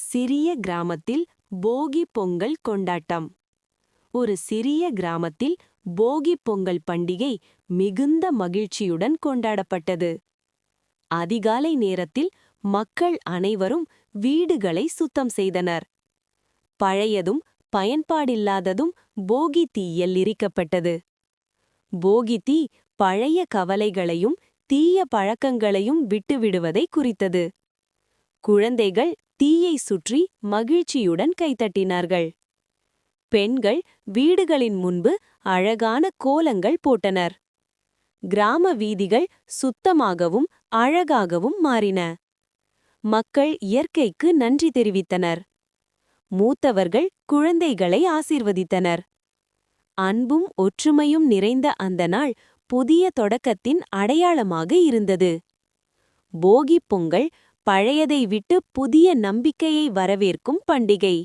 சிறிய கிராமத்தில் போகி பொங்கல் கொண்டாட்டம். ஒரு சிறிய கிராமத்தில் போகி பொங்கல் பண்டிகை மிகுந்த மகிழ்ச்சியுடன் கொண்டாடப்பட்டது. அதிகாலை நேரத்தில் மக்கள் அனைவரும் வீடுகளை சுத்தம் செய்தனர். பழையதும் பயன்பாடில்லாததும் போகி தீயில் எரிக்கப்பட்டது. போகி தீ பழைய கவலைகளையும் தீய பழக்கங்களையும் விட்டுவிடுவதை குறித்தது. குழந்தைகள் தீயை சுற்றி மகிழ்ச்சியுடன் கைத்தட்டினார்கள் பெண்கள் வீடுகளின் முன்பு அழகான கோலங்கள் போட்டனர். கிராம வீதிகள் சுத்தமாகவும் அழகாகவும் மாறின. மக்கள் இயற்கைக்கு நன்றி தெரிவித்தனர். மூத்தவர்கள் குழந்தைகளை ஆசீர்வதித்தனர். அன்பும் ஒற்றுமையும் நிறைந்த அந்த நாள் புதிய தொடக்கத்தின் அடையாளமாக இருந்தது. போகிப் பொங்கல் பழையதை விட்டு புதிய நம்பிக்கையை வரவேற்கும் பண்டிகை.